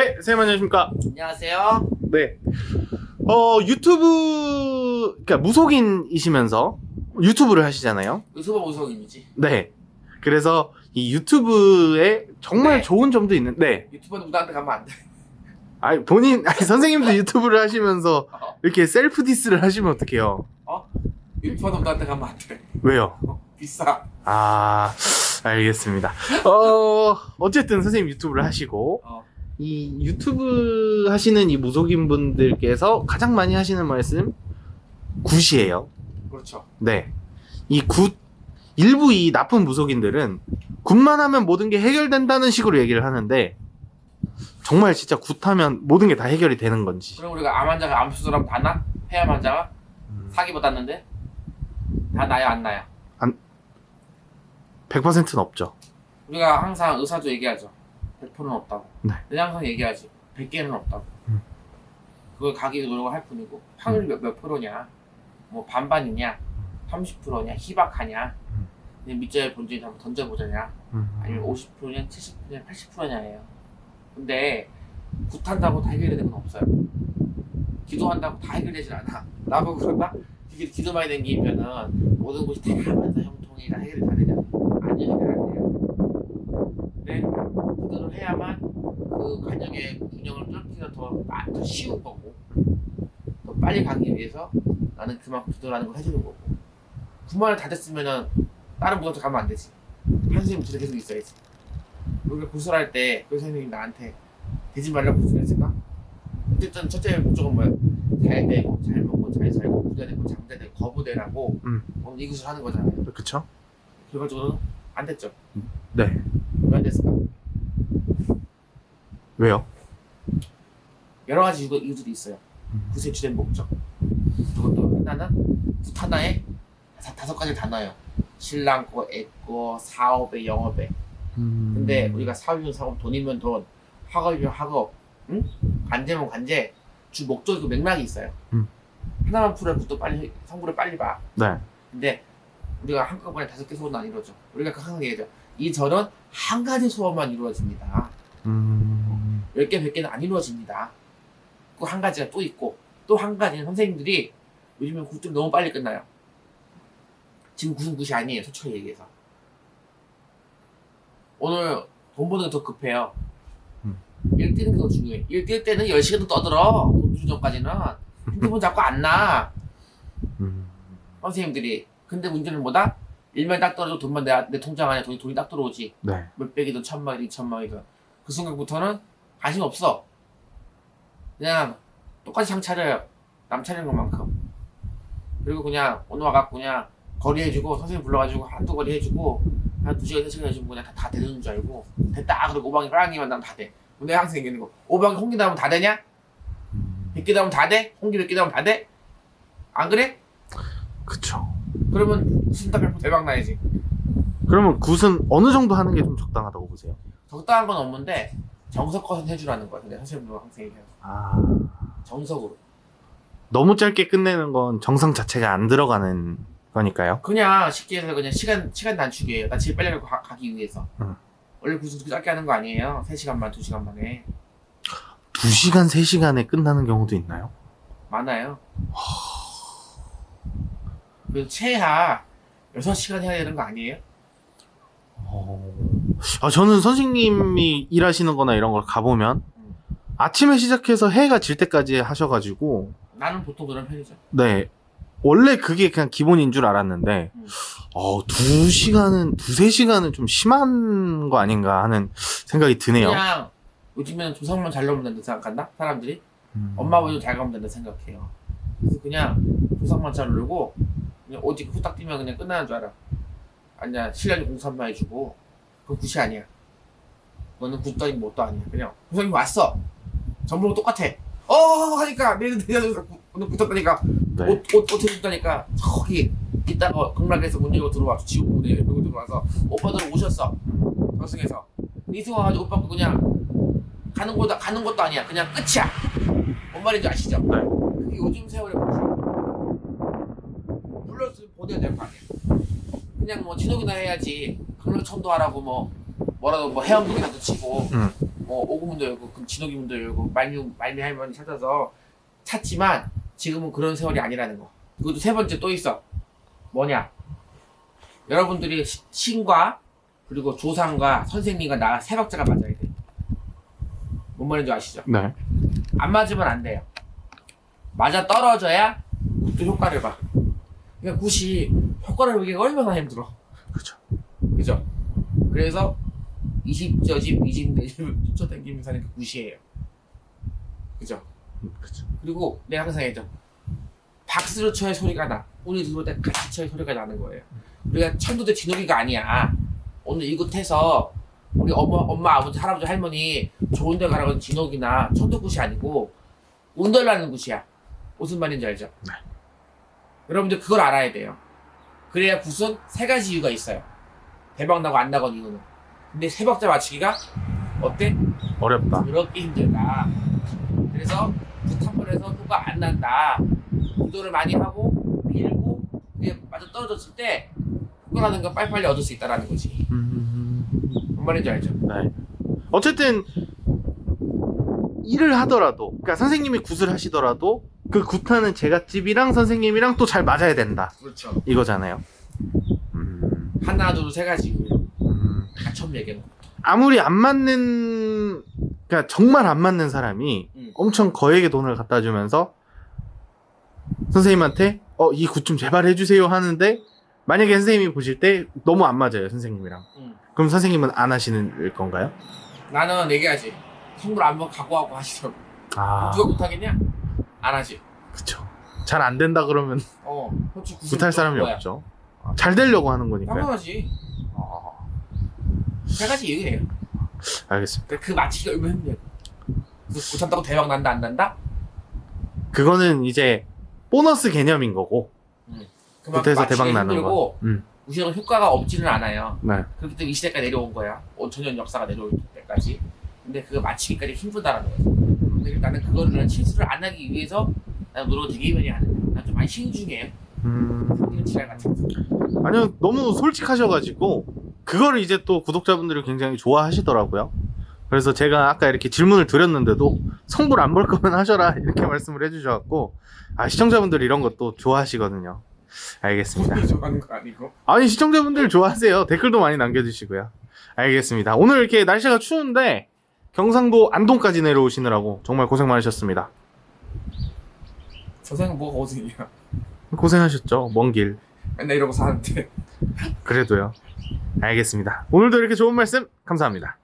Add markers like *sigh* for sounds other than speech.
네, 선생님 안녕하십니까? 안녕하세요. 네. 어, 유튜브, 그러니까 무속인이시면서 유튜브를 하시잖아요. 유튜버 우성입이지. 네. 그래서 이 유튜브에 정말 네. 좋은 점도 있는데, 유튜버는 무당한테 가면 안 돼. 아니, 본인, 아니, *laughs* 선생님도 유튜브를 하시면서 어? 이렇게 셀프 디스를 하시면 어떡해요? 유튜버는 무당한테 가면 안 돼. 왜요? 어, 비싸. 아, 알겠습니다. 어, 어쨌든 선생님 유튜브를 하시고, 어. 이 유튜브 하시는 이 무속인 분들께서 가장 많이 하시는 말씀, 굿이에요. 그렇죠. 네. 이 굿, 일부 이 나쁜 무속인들은 굿만 하면 모든 게 해결된다는 식으로 얘기를 하는데, 정말 진짜 굿하면 모든 게 다 해결이 되는 건지. 그럼 우리가 암 환자가 암 수술하면 다 나? 폐암 환자가 사기 받았는데 다 나야 안 나야? 100%는 없죠. 우리가 항상 의사도 얘기하죠. 100%는 없다고. 네. 내가 항상 얘기하지. 100개는 없다고. 음. 그걸 가기 노력을 할 뿐이고 확률이 몇, 몇 프로냐? 뭐 반반이냐? 30%냐? 희박하냐? 음. 그냥 밑자리 본질에 한번 던져보자냐? 음. 아니면 50%냐, 70%냐, 80%냐예요. 근데 굿한다고 다 해결되는 건 없어요. 기도한다고 다 해결되질 않아. *laughs* 나보고 그런다? 이게 기도 많이 댕기면은 모든 곳이 다 만사 형통이라 해결이 다 되잖아. 아니요, 해결 안 돼요. 근데 기도를 해야만 그 간역의 균형을 뚫기가 더, 아- 더 쉬운 거고 더 빨리 가기 위해서 나는 그만큼 기도라는 걸 해주는 거고 구만을 다 됐으면은 다른 무덤도 가면 안 되지. 한 선생님 둘이 계속 있어야지. 우리가 구슬할 때 그 선생님이 나한테 되지 말라고 구슬했을까? 어쨌든 첫째 목적은 뭐야? 잘 되고 잘 먹고 잘 살고 부자되고 장자되고 거부되라고 음. 오늘 이 구슬 하는 거잖아요. 그쵸? 결과적으로는 안 됐죠. 네. 됐을까? 왜요? 여러 가지 이유, 이유들이 있어요. 음. 구슬의 주된 목적. 그것도 하나는 굿 하나에 다- 다섯 가지를 다 넣어요. 신랑 거, 애거, 사업에, 영업에. 음. 근데 우리가 사업이면 사업, 돈이면 돈, 학업이면 학업, 응? 관제면 관제, 주 목적이고 맥락이 있어요. 음. 하나만 풀어야 굿도 빨리, 성부를 빨리 봐. 네. 근데 우리가 한꺼번에 다섯 개 소원은 안 이루어져. 우리가 항상 얘기하죠. 이 절은 한 가지 소원만 이루어집니다. 음. 열 개, 백 개는 안 이루어집니다. 그 한 가지가 또 있고, 또 한 가지는 선생님들이 요즘엔 굿들이 너무 빨리 끝나요. 지금 굿은 굿이 아니에요, 솔직히 얘기해서. 오늘 돈 버는 게 더 급해요. 음. 일 뛰는 게 더 중요해. 일 뛸 때는 10시간도 떠들어. 돈 주기 전까지는. 핸드폰 *laughs* 잡고 안 나. 음. 선생님들이. 근데 문제는 뭐다? 일만 딱 떨어져 돈만 내, 내 통장 안에 돈이, 돈이 딱 들어오지. 네. 몇백이든 천만이든 이천만이든 그 순간부터는 관심 없어 그냥 똑같이 장 차려요 남 차리는 것만큼 그리고 그냥 오늘 와갖고 그냥 거리 해주고 선생님 불러가지고 한두 거리 해주고 한 두 시간 세 시간 해주면 그냥 다, 다 되는 줄 알고 됐다 그리고 오방이 빨랑이만 나면 다 돼 근데 항상 얘기하는 거 오방이 홍기 나면 다 되냐? 음. 백개 나면 다 돼? 홍기 몇개 나면 다 돼? 안 그래? 그쵸. 그러면 신탁 대박 나야지 그러면 굿은 어느 정도 하는 게 좀 적당하다고 보세요? 적당한 건 없는데 정석껏 해주라는 거야 근데 선생님도 항상 얘기해요 아. 정석으로 너무 짧게 끝내는 건 정성 자체가 안 들어가는 거니까요. 그냥 쉽게 해서 그냥 시간 시간 단축이에요. 나 집에 빨리 가, 가기 위해서. 응. 원래 구슬 그렇게 짧게 하는 거 아니에요. 3시간만 2시간 만에 2시간, 3시간에 끝나는 경우도 있나요? 많아요. 그래서 최하 6시간 해야 되는 거 아니에요? 어... 아, 저는 선생님이 일하시는 거나 이런 걸 가보면 음. 아침에 시작해서 해가 질 때까지 하셔가지고 나는 보통 그런 편이죠. 네. 원래 그게 그냥 기본인 줄 알았는데, 음. 어, 두 시간은, 두세 시간은 좀 심한 거 아닌가 하는 생각이 드네요. 그냥 요즘에는 조상만 잘 나오면 된다 생각한다? 사람들이? 음. 엄마 아버지도 잘 가면 된다 생각해요. 그래서 그냥 조상만 잘 놀고 그냥 어디 후딱 뛰면 그냥 끝나는 줄 알아. 아니야 신랑이 공산만 해주고 그건 굿이 아니야. 그거는 굿도 아니고 뭣도 아니야. 그냥 조상이 왔어. 전부랑 똑같아. 어 하니까 내일 내려서 오늘 붙었다니까 네. 옷, 옷, 옷 해줬다니까 저기 이따가 극락에서 문 열고 들어와 지옥 문에 열고 들어와서 오빠들 오셨어 저승에서 이승 와가지고 오빠 거 그냥 가는 것도 가는 것도 아니야 그냥 끝이야 뭔 말인지 아시죠? 네. 그게 요즘 세월에 보내야 될거 아니야 그냥 뭐 진옥이나 해야지 강릉 천도하라고 뭐 뭐라도 뭐 해엄동이라도 치고 음. 뭐 오구문도 열고 그 진호기문도 열고 말미 말미 할머니 찾아서 찾지만 지금은 그런 세월이 아니라는 거. 그것도 세 번째 또 있어. 뭐냐? 여러분들이 시- 신과 그리고 조상과 선생님과 나 세 박자가 맞아야 돼. 뭔 말인지 아시죠? 네. 안 맞으면 안 돼요. 맞아 떨어져야 굿도 효과를 봐. 그러니까 굿이 효과를 보기가 얼마나 힘들어. 그죠. 그죠? 그래서 20저집, 20내집을 *laughs* 쫓아다니면서 사는 게 굿이에요. 그죠? 그죠. 그리고 내가 항상 얘기했죠. 박수를 쳐야 소리가 나. 오늘 들어올 때 같이 쳐야 소리가 나는 거예요. 우리가 천도대 진호기가 아니야. 오늘 이곳에서 우리 엄마, 엄마, 아버지, 할아버지, 할머니 좋은 데 가라고 하는 진호기나 천도굿이 아니고 운덜나는 굿이야. 무슨 말인지 알죠? 네. 여러분들 그걸 알아야 돼요. 그래야 굿은 세 가지 이유가 있어요. 대박 나고 안 나건 이유는. 근데 세 박자 맞추기가 어때? 어렵다. 그렇게 힘들다. 그래서 굿한 번에서 효과 안 난다. 구도를 많이 하고 빌고 그게 맞아 떨어졌을 때 효과라는 건 빨리빨리 얻을 수 있다라는 거지. 음, 뭔 말인지 알죠? 네. 어쨌든 일을 하더라도, 그러니까 선생님이 굿을 하시더라도 그 굿하는 제갓집이랑 선생님이랑 또 잘 맞아야 된다. 그렇죠. 이거잖아요. 음, 하나, 둘, 세 가지. 음. 다 처음 얘기해. 아무리 안 맞는, 그러니까 정말 안 맞는 사람이 음. 엄청 거액의 돈을 갖다 주면서 선생님한테 어, 이 굿 좀 제발 해주세요 하는데 만약에 선생님이 보실 때 너무 안 맞아요, 선생님이랑. 음. 그럼 선생님은 안 하시는 건가요? 나는 얘기하지. 선물 한번 각오하고 하시라고. 아, 누가 못하겠냐? 안 하지. 그쵸. 잘 안 된다 그러면 어, 솔직히 굿할 사람이 거야. 없죠. 아, 잘 되려고 하는 거니까요. 당연하지. 아, 세 가지 이유예요. 알겠습니다. 근데 그 맞히기가 얼마나 힘들어. 못한다고 대박 난다 안 난다? 그거는 이제 보너스 개념인 거고. 그만큼 굿해서 맞히기가 대박 나는 힘들고 음, 무시하는 효과가 없지는 않아요. 네. 그렇기 때문에 이 시대까지 내려온 거야. 5천년 역사가 내려올 때까지. 근데 그거 맞히기까지 힘들다라는 거죠. 근데 나는 그거를 실수를 안 하기 위해서 나는 노력을 되게 많이 하는. 난좀 많이 신중해요. 음, 지랄 같은 거. 아니요, 너무 솔직하셔가지고, 그거를 이제 또 구독자분들이 굉장히 좋아하시더라고요. 그래서 제가 아까 이렇게 질문을 드렸는데도 성불 안 볼 거면 하셔라 이렇게 말씀을 해주셔갖고 아 시청자분들 이런 것도 좋아하시거든요. 알겠습니다. 좋아하는 거 아니고. 아니 시청자분들 좋아하세요. 댓글도 많이 남겨주시고요. 알겠습니다. 오늘 이렇게 날씨가 추운데 경상도 안동까지 내려오시느라고 정말 고생 많으셨습니다. 저생은 뭐가 고생이야. 고생하셨죠. 먼 길. 맨날 이러고 사는데. 그래도요. 알겠습니다. 오늘도 이렇게 좋은 말씀 감사합니다.